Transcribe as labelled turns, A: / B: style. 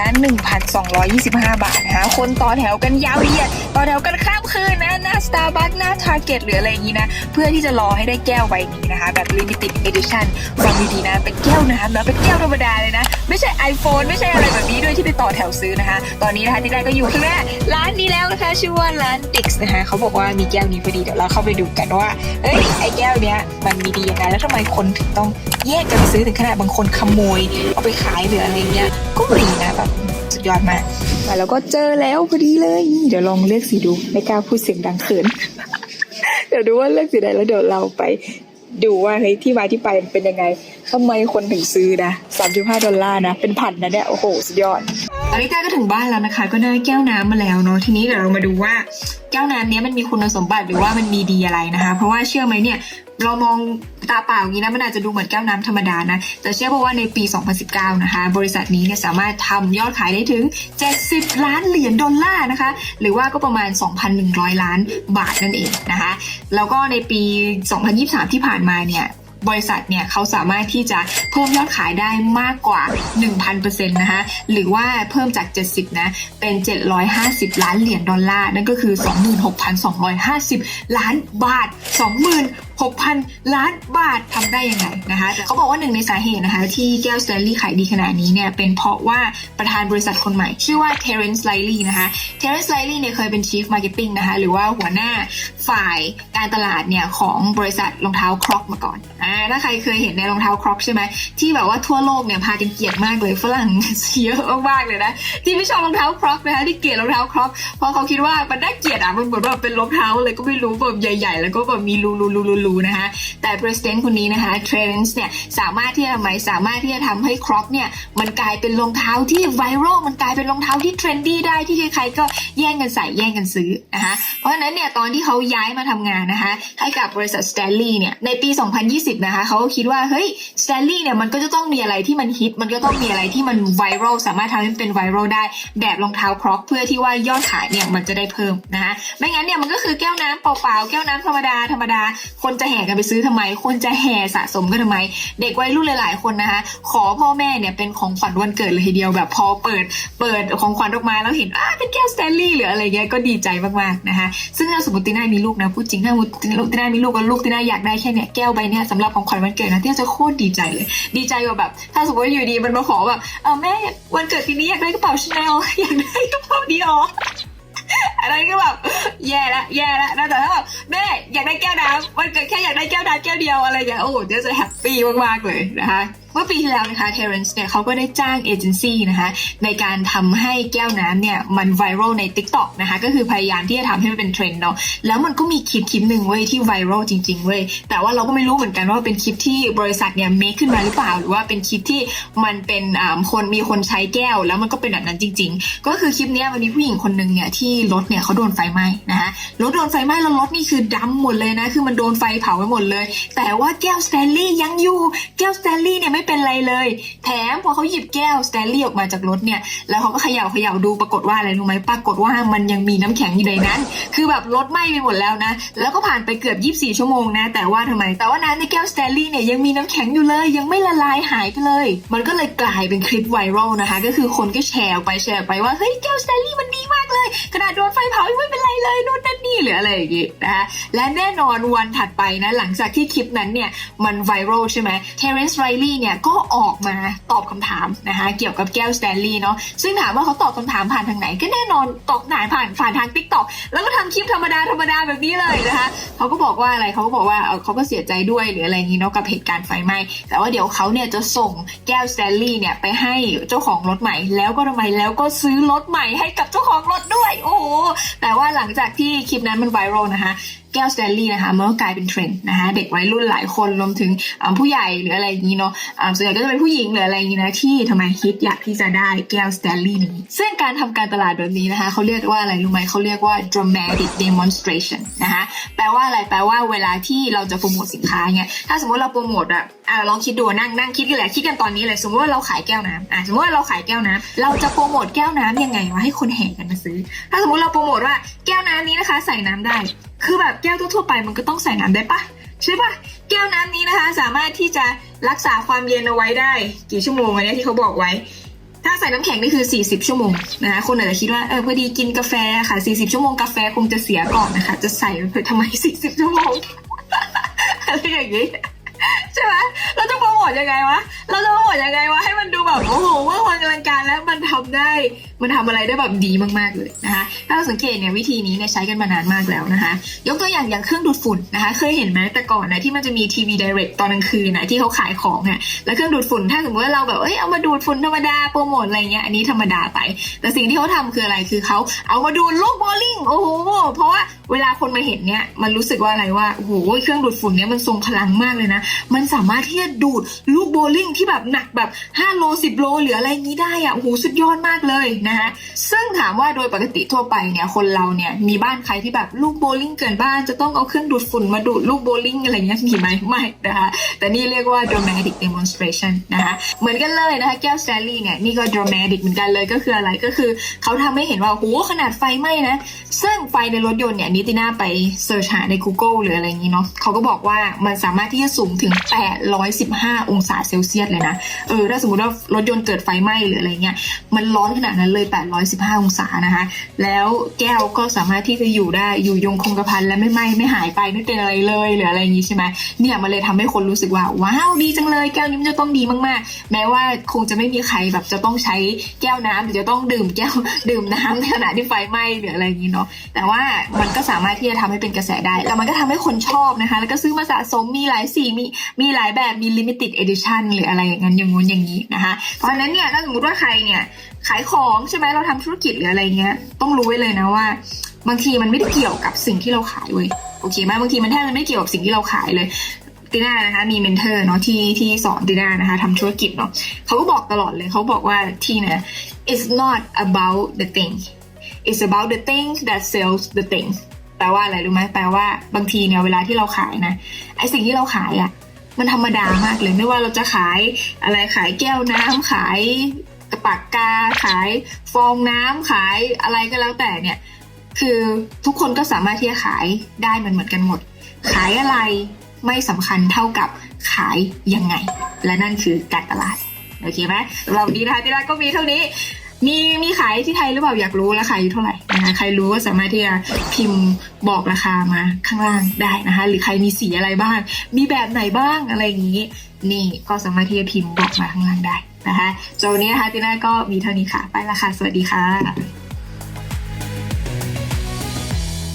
A: ละ 1,225 บาทนะคะคนต่อแถวกันยาวเหยียด ต่อแถวกันข้ามคืนนะ หน้า Starbucks หน้า Target หรืออะไรอย่างนี้นะ เพื่อที่จะรอให้ได้แก้วใบนี้นะคะ แบบ limited edition ฟังดีๆนะ เป็นแก้วน้ำนะเป็นแก้วธรรมดาเลยนะ ไม่ใช่ iPhone ไม่ใช่อะไรแบบนี้ด้วยที่ไปต่อแถวซื้อนะคะ ตอนนี้นะคะที่ได้ก็อยู่ข้างหน้าร้านนี้แล้วนะคะ ชื่อว่าร้าน Dix นะคะเขาบอกว่ามีแก้วนี้พอดีเดี๋ยวเราเข้าไปดูกันว่าเอ้ยไอ้แก้วเนี้ยมันมีดียังไงแล้วทำไมคนถึงต้องแยกกันซื้อถึงขนาดบางคนขโมย เอาไปขายหรืออะไรเงี้ยก็มีนะแบบสุดยอดมากมาแล้วก็เจอแล้วพอดีเลย เดี๋ยวลองเลือกสีดู ไม่กล้าพูดเสียงดังเขิน เดี๋ยวดูว่าเลือกสีใดแล้วเดี๋ยวเราไปดูว่าเฮ้ยที่มาที่ไปเป็นยังไงทำไมคนถึงซื้อนะ 35 ดอลลาร์นะ เป็นพันนะเนี่ย โอ้โห สุดยอด ตอนนี้ก้าก็ถึงบ้านแล้วนะคะ ก็ได้แก้วน้ำมาแล้วเนาะทีนี้เดี๋ยวเรามาดูว่าแก้วน้ำนี้มันมีคุณสมบัติหรือว่ามันมีดีอะไรนะคะ เพราะว่าเชื่อไหมเนี่ยเรามองตาเปล่าอย่างนี้นะมันอาจจะดูเหมือนแก้วน้ำธรรมดานะ แต่เชื่อเพราะว่าในปี 2019 นะคะ บริษัทนี้เนี่ยสามารถทำยอดขายได้ถึง 70 ล้านเหรียญดอลลาร์นะคะ หรือว่าก็ประมาณ 2,100 ล้านบาทนั่นเองนะคะ แล้วก็ในปี 2023 ที่ผ่านมาเนี่ย บริษัทเนี่ยเขาสามารถที่จะเพิ่มยอดขายได้มากกว่า 1,000%นะคะหรือว่าเพิ่มจาก 70 นะ เป็น 750 ล้านเหรียญดอลลาร์ นั่นก็คือ 26,250 ล้านบาท6,000 ล้านบาททำได้ยังไงนะคะเขาบอกว่าหนึ่งในสาเหตุนะคะที่แก้วสแตนลีย์ขายดีขนาดนี้เนี่ยเป็นเพราะว่าประธานบริษัทคนใหม่ ชื่อว่าเทเรนซ์ไลลี่นะคะเทเรนซ์ไลลี่เนี่ยเคยเป็น Chief Marketing นะคะหรือว่าหัวหน้าฝ่ายการตลาดเนี่ยของบริษัทรองเท้าครอกมาก่อนอ่าถ้าใครเคยเห็นในรองเท้าครอกใช่ไหมที่แบบว่าทั่วโลกเนี่ยพากันเกลียดมากเลยฝรั่งเยอะมากๆเลยนะที่ไม่ชอบรองเท้าครอกนะคะที่เกลียดรองเท้าครอกเพราะเขาคิดว่ามันน่าเกลียดอะมันเหมือนแบบเป็นรองเท้าเลยก็ไม่รู้แบบใหญ่ ๆ แล้วก็แบบมีรูรูรูรูรูนะคะแต่ president คนนี้นะคะเทรนส์เนี่ยสามารถที่จะทำไมสามารถที่จะทำให้ครอกเนี่ยมันกลายเป็นรองเท้าที่ไวรัลมันกลายเป็นรองเท้าที่เทรนดี้ได้ที่ใครๆก็แย่งกันใส่แย่งกันซื้อนะคะเพราะฉะนั้นเนี่ยตอนที่เขาย้ายมาทำงานนะคะให้กับบริษัท Stanley เนี่ยในปี 2020 นะคะเขาคิดว่าเฮ้ย Stanley เนี่ยมันก็จะต้องมีอะไรที่มันฮิตมันก็ต้องมีอะไรที่มันไวรัลสามารถทำให้มันเป็นไวรัลได้แบบรองเท้าครอกเพื่อที่ว่ายอดขายเนี่ยมันจะได้เพิ่มนะคะไม่งั้นเนี่ยมันก็คือแก้วน้ำเปล่าๆแก้วน้ำธรรมดาธรรมดาคนนจะแห่กันไปซื้อทำไม คนจะแห่สะสมกันทำไม เด็กวัยรุ่นหลายๆคนนะคะ ขอพ่อแม่เนี่ยเป็นของขวัญวันเกิดเลยทีเดียวแบบพอเปิดเปิดของขวัญออกมาแล้วเห็นอ่าเป็นแก้วสแตนลีย์หรืออะไรเงี้ยก็ดีใจมากๆนะคะ ซึ่งถ้าสมมติติน่ามีลูกนะพูดจริงถ้าสมมติติน่ามีลูกแล้วลูกติน่าอยากได้แค่เนี่ยแก้วใบเนี้ยสำหรับของขวัญวันเกิดนะติน่าจะโคตรดีใจเลย ดีใจกว่าแบบ ถ้าสมมติว่าอยู่ดีมันมาขอแบบเออแม่วันเกิดปีนี้อยากได้กระเป๋าชาแนลอยากได้กระเป๋าดีออ อะไรก็แบบแย่ละแย่ละนะแต่ถ้าแบบแม่อยากได้แก้วน้ำวันเกิดแค่อยากได้แก้วน้ำแก้วเดียวอะไรอย่างเงี้ยโอ้โหเดี๋ยวจะแฮปปี้มากๆเลยนะคะ เมื่อปีที่แล้วนะคะเทเรนซ์เนี่ยเขาก็ได้จ้างเอเจนซี่นะคะในการทำให้แก้วน้ำเนี่ยมันไวรัลใน Tik t o อกนะคะก็คือพยายามที่จะทำให้มันเป็นเทรนด์เนาะแล้วมันก็มีคลิปคลิปหนึ่งเว้ยที่ไวรัลจริงๆเว้ยแต่ว่าเราก็ไม่รู้เหมือนกันว่าเป็นคลิปที่บริษัทเนี่ยเมคขึ้นมาหรือเปล่า หรือว่าเป็นคลิปที่มันเป็นอ่าคนมีคนใช้แก้ว แล้วมันก็เป็นแบบนั้นจริง ๆ ก็คือคลิปนี้มันมีผู้หญิงคนหนึ่งเนี่ยที่รถเนี่ยเขาโดนไฟไหม้นะคะรถโดนไฟไหม้แล้วรถนี่คือดำหมดเลยนะคือมันโดนไฟเผาไปหมดเลย แต่ว่าแก้วสแตนลีย์ยังอยู่แก้วสแตนลีย์เนี่ยไม่เป็นไรเลย แถมพอเขาหยิบแก้วสแตนลีย์ออกมาจากรถเนี่ย แล้วเขาก็เขย่าเขย่าดูปรากฏว่าอะไรรู้ไหมปรากฏว่ามันยังมีน้ำแข็งอยู่ในนั้น คือแบบรถไหม้ไปหมดแล้วนะ แล้วก็ผ่านไปเกือบ 24 ชั่วโมงนะ แต่ว่าทำไม แต่ว่าน้ำในแก้วสแตนลีย์เนี่ยยังมีน้ำแข็งอยู่เลย ยังไม่ละลายหายไปเลย มันก็เลยกลายเป็นคลิปไวรัลนะคะ ก็คือคนก็แชร์ไปแชร์ไปว่าเฮ้ยแก้วสแตนลีย์มันดีมาก ขนาดโดนไฟเผายังไม่เป็นไรเลยนู่นนั่นนี่หรืออะไรอย่างงี้นะคะและแน่นอนวันถัดไปนะ หลังจากที่คลิปนั้นเนี่ย มันไวรัลใช่ไหมเทเรนซ์ไรลี่เนี่ย ก็ออกมาตอบคำถามนะคะเกี่ยวกับแก้วสแตนลีย์เนาะซึ่งถามว่าเขาตอบคำถามผ่านทางไหน ก็แน่นอนตอบหนายผ่านผ่านทางทิกตอกแล้วก็ทำคลิปธรรมดาธรรมดาแบบนี้เลยนะคะเขาก็บอกว่าอะไรเขาก็บอกว่าเออเขาก็เสียใจด้วยหรืออะไรอย่างนี้เนาะกับเหตุการณ์ไฟไหม้แต่ว่าเดี๋ยวเขาเนี่ยจะส่งแก้วสแตนลีย์เนี่ยไปให้เจ้าของรถใหม่แล้วก็ทำไมแล้วก็ซื้อรถใหม่ให้กับเจ้าของรถด้วย โอ้โหแต่ว่าหลังจากที่คลิปนั้นมันไวรัลนะคะ แก้วสแตนลีย์นะคะมันก็กลายเป็นเทรนด์นะคะเด็กวัยรุ่นหลายคนรวมถึงผู้ใหญ่หรืออะไรอย่างนี้เนาะส่วนใหญ่ก็จะเป็นผู้หญิงหรืออะไรอย่างนี้นะที่ทำไมฮิตอยากที่จะได้แก้วสแตนลีย์นี้ซึ่งการทำการตลาดแบบนี้นะคะเขาเรียกว่าอะไรรู้ไหมเขาเรียกว่า dramatic demonstration นะคะแปลว่าอะไรแปลว่าเวลาที่เราจะโปรโมทสินค้าเนี่ยถ้าสมมติเราโปรโมทอะอะลองคิดดูนั่งนั่งคิดกันแหละคิดกันตอนนี้เลยสมมติว่าเราขายแก้วน้ำอะสมมติว่าเราขายแก้วน้ำเราจะโปรโมทแก้วน้ำยังไงวะให้คนแห่กันมาซื้อ ถ้าสมมติเราโปรโมทว่าแก้วน้ำนี้นะคะ ใส่น้ำได้ คือแบบแก้วทั่วไปมันก็ต้องใส่น้ำได้ปะใช่ปะแก้วน้ำนี้นะคะ สามารถที่จะรักษาความเย็นเอาไว้ได้ กี่ชั่วโมงอันเนี้ยที่เขาบอกไว้ ถ้าใส่น้ำแข็งนี่คือ 40 ชั่วโมงนะคะคนอาจจะคิดว่าเออพอดีกินกาแฟค่ะ 40 ชั่วโมงกาแฟคงจะเสียก่อนนะคะ จะใส่ไปทำไม 40 ชั่วโมงอะไรอย่างนี้ใช่ไหม จะโปรโมทยังไงวะ เราจะโปรโมทยังไงวะ ให้มันดูแบบโอ้โหว่าวันกำลังการแล้วมันทำได้ มันทำอะไรได้แบบดีมากๆเลยนะคะ ถ้าเราสังเกตเนี่ยวิธีนี้เนี่ยใช้กันมานานมากแล้วนะคะ ยกตัวอย่างอย่างเครื่องดูดฝุ่นนะคะ เคยเห็นไหมแต่ก่อนนะที่มันจะมีทีวีดิเรกตอนกลางคืนนะที่เขาขายของอะแล้วเครื่องดูดฝุ่นถ้าสมมติว่าเราแบบเอ้ยเอามาดูดฝุ่นธรรมดาโปรโมทอะไรเงี้ยอันนี้ธรรมดาไป แต่สิ่งที่เขาทำคืออะไรคือเขาเอามาดูดลูกบว์ลิ่งโอ้โหเพราะว่าเวลาคนมาเห็นเนี่ยมันรู้สึกว่าอะไรว่าโอ้โหเครื่องดูดฝุ่นเนี่ยมันทรงพลังมากเลยนะ มันสามารถที่จะดูดลูกโบลิ่งที่แบบหนักแบบ 5 โล 10 โลหรืออะไรอย่างนี้ได้อะโอ้โหสุดยอดมากเลยนะคะซึ่งถามว่าโดยปกติทั่วไปเนี่ยคนเราเนี่ยมีบ้านใครที่แบบลูกโบลิ่งเกินบ้านจะต้องเอาเครื่องดูดฝุ่นมาดูดลูกโบลิ่งอะไรเงี้ยมีไหมไม่นะคะแต่นี่เรียกว่า dramatic demonstration นะคะเหมือนกันเลยนะคะแก้วสแตนลีย์เนี่ยนี่ก็ dramatic เหมือนกันเลยก็คืออะไรก็คือเขาทำให้เห็นว่าโหขนาดไฟไหม้นะซึ่งไฟในรถยนต์เนี่ยนิติน่าไปเสิร์ชหาใน Google หรืออะไรอย่างนี้เนาะเขาก็บอกว่ามันสามารถที่จะสูงถึง 815องศาเซลเซียสเลยนะ เออ ถ้าสมมติว่ารถยนต์เกิดไฟไหม้หรืออะไรเงี้ย มันร้อนขนาดนั้นเลย 815 องศานะคะ แล้วแก้วก็สามารถที่จะอยู่ได้ อยู่ยงคงกระพันและไม่ไหม้ไม่หายไปไม่เป็นอะไรเลยหรืออะไรอย่างนี้ใช่ไหมเนี่ยมันเลยทำให้คนรู้สึกว่า ว้าวดีจังเลย แก้วนี้มันจะต้องดีมากๆ แม้ว่าคงจะไม่มีใครแบบจะต้องใช้แก้วน้ำหรือจะต้องดื่มแก้วดื่มน้ำในขณะที่ไฟไหม้หรืออะไรอย่างนี้เนาะ แต่ว่ามันก็สามารถที่จะทำให้เป็นกระแสได้ แล้วมันก็ทำให้คนชอบนะคะ แล้วก็ซื้อมาสะสมมีหลายสีมีมีหลายแบบมีลิมิต limited edition หรืออะไรอย่างนั้นอย่างงู้นอย่างนี้นะคะเพราะฉะนั้นเนี่ยถ้าสมมติว่าใครเนี่ยขายของใช่ไหมเราทำธุรกิจหรืออะไรเงี้ยต้องรู้ไว้เลยนะว่า บางทีมันไม่ได้เกี่ยวกับสิ่งที่เราขายเว้ยโอเคไหมบางทีมันแทบจะไม่เกี่ยวกับสิ่งที่เราขายเลยตีน่านะคะมีเมนเทอร์เนาะที่ที่สอนตีน่านะคะทำธุรกิจเนาะเขาก็บอกตลอดเลยเขาบอกว่าที่เนี่ย it's not about the thing it's about the thing that sells the thing แปลว่าอะไรรู้ไหมแปลว่าบางทีเนี่ยเวลาที่เราขายนะไอสิ่งที่เราขายอะ มันธรรมดามากเลยไม่ว่าเราจะขายอะไรขายแก้วน้ำขายกระปากกาขายฟองน้ำขายอะไรก็แล้วแต่เนี่ย คือทุกคนก็สามารถที่จะขายได้เหมือนเหมือนกันหมด ขายอะไรไม่สำคัญเท่ากับขายยังไง และนั่นคือการตลาดโอเคไหมสำหรับวันนี้นะคะที่ร้านก็มีเท่านี้ มีมีขายที่ไทยหรือเปล่าอยากรู้ราคาอยู่เท่าไหร่นะคะใครรู้ก็สามารถที่จะพิมพ์บอกราคามาข้างล่างได้นะคะ หรือใครมีสีอะไรบ้าง มีแบบไหนบ้างอะไรอย่างนี้ นี่ก็สามารถที่จะพิมพ์บอกมาข้างล่างได้นะคะโจนนี้นะคะตีน่าก็มีเท่านี้ค่ะ ไปละค่ะ สวัสดีค่ะ